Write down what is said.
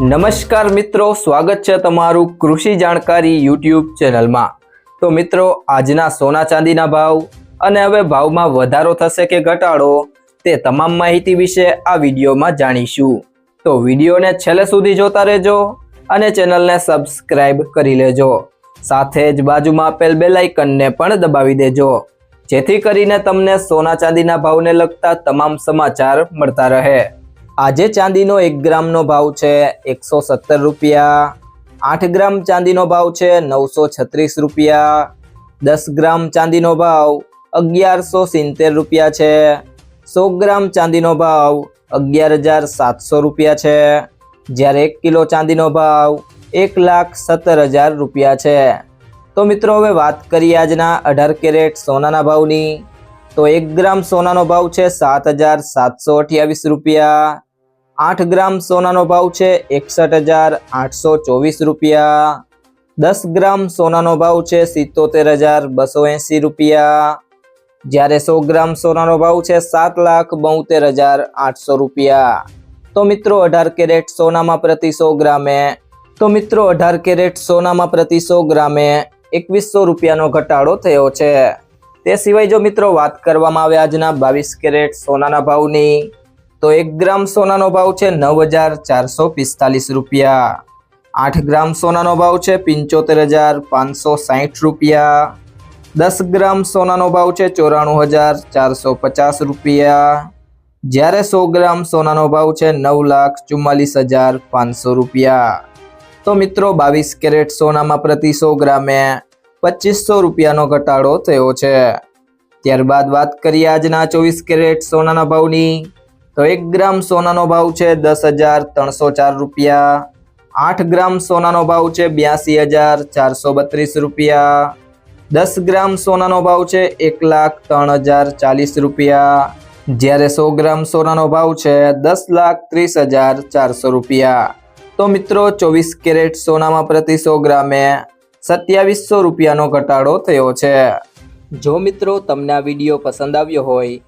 નમસ્કાર મિત્રો, સ્વાગત છે તમારું કૃષિ જાણકારી યુટ્યુબ ચેનલમાં. તો મિત્રો, આજના સોના ચાંદીના ભાવ અને હવે ભાવમાં વધારો થશે કે ઘટાડો તે તમામ માહિતી વિશે આ વિડીયોમાં જાણીશું. તો વિડીયોને છેલ્લે સુધી જોતા રહેજો અને ચેનલને સબસ્ક્રાઇબ કરી લેજો. સાથે જ બાજુમાં આપેલ બેલાઇકનને પણ દબાવી દેજો. જેથી કરીને તમને સોના ચાંદીના ભાવને લગતા તમામ સમાચાર મળતા રહે. આજે ચાંદીનો એક ગ્રામનો ભાવ છે એકસો સત્તર રૂપિયા. આઠ ગ્રામ ચાંદીનો ભાવ છે નવસો છત્રીસ રૂપિયા. દસ ગ્રામ ચાંદીનો ભાવ અગિયારસો સિત્તેર રૂપિયા છે. સો ગ્રામ ચાંદીનો ભાવ અગિયાર હજાર સાતસો રૂપિયા છે. જ્યારે એક કિલો ચાંદીનો ભાવ એક લાખ સત્તર હજાર રૂપિયા છે. તો મિત્રો, હવે વાત કરીએ આજના અઢાર કેરેટ સોનાના ભાવની. તો એક ગ્રામ સોનાનો ભાવ છે સાત હજાર સાતસો અઠ્યાવીસ રૂપિયા. આઠ ગ્રામ સોનાનો ભાવ છે, એકસઠ હજાર આઠસો ચોવીસ રૂપિયા. દસ ગ્રામ સોનાનો ભાવ છે, સિત્તોતેર હજાર બસો એંસી રૂપિયા. જ્યારે સો ગ્રામ સોનાનો ભાવ છે, સાત લાખ બોતેર હજાર આઠસો રૂપિયા. તો મિત્રો, અઢાર કેરેટ સોનામાં પ્રતિ સો ગ્રામે. તો મિત્રો, અઢાર કેરેટ સોનામાં પ્રતિ સો ગ્રામે એકવીસો રૂપિયાનો ઘટાડો થયો છે. તે સિવાય જો મિત્રો, વાત કરવામાં આવે આજના બાવીસ કેરેટ સોનાના ભાવની તો એક ગ્રામ સોનાનો ભાવ છે નવ હજાર ચારસો પિસ્તાલીસ રૂપિયા. આઠ ગ્રામ સોનાનો ભાવ છે પંચોતેર હજાર પાંચસો સાહીઠ રૂપિયા. દસ ગ્રામ સોનાનો ભાવ છે ચોરાણું હજાર ચારસો પચાસ રૂપિયા. જ્યારે સો ગ્રામ સોનાનો ભાવ છે નવ લાખ ચુમ્માલીસ હજાર પાંચસો રૂપિયા. તો મિત્રો, બાવીસ કેરેટ સોનામાં પ્રતિ સો ગ્રામે પચીસો રૂપિયાનો ઘટાડો થયો છે. ત્યારબાદ વાત કરીએ આજના ચોવીસ કેરેટ સોનાના ભાવની. તો એક ગ્રામ સોનાનો ભાવ છે દસ હજાર ત્રણસો ચાર રૂપિયા. આઠ ગ્રામ સોનાનો ભાવ છે બ્યાસી હજાર ચારસો બત્રીસ રૂપિયા. દસ ગ્રામ સોનાનો ભાવ છે એક લાખ ત્રણ હજાર ચાલીસ રૂપિયા. જ્યારે સો ગ્રામ સોનાનો ભાવ છે દસ લાખ ત્રીસ હજાર ચારસો રૂપિયા. તો મિત્રો, ચોવીસ કેરેટ સોનામાં પ્રતિ સો ગ્રામે સત્યાવીસો રૂપિયાનો ઘટાડો થયો છે. જો મિત્રો, તમને આ વીડિયો પસંદ આવ્યો હોય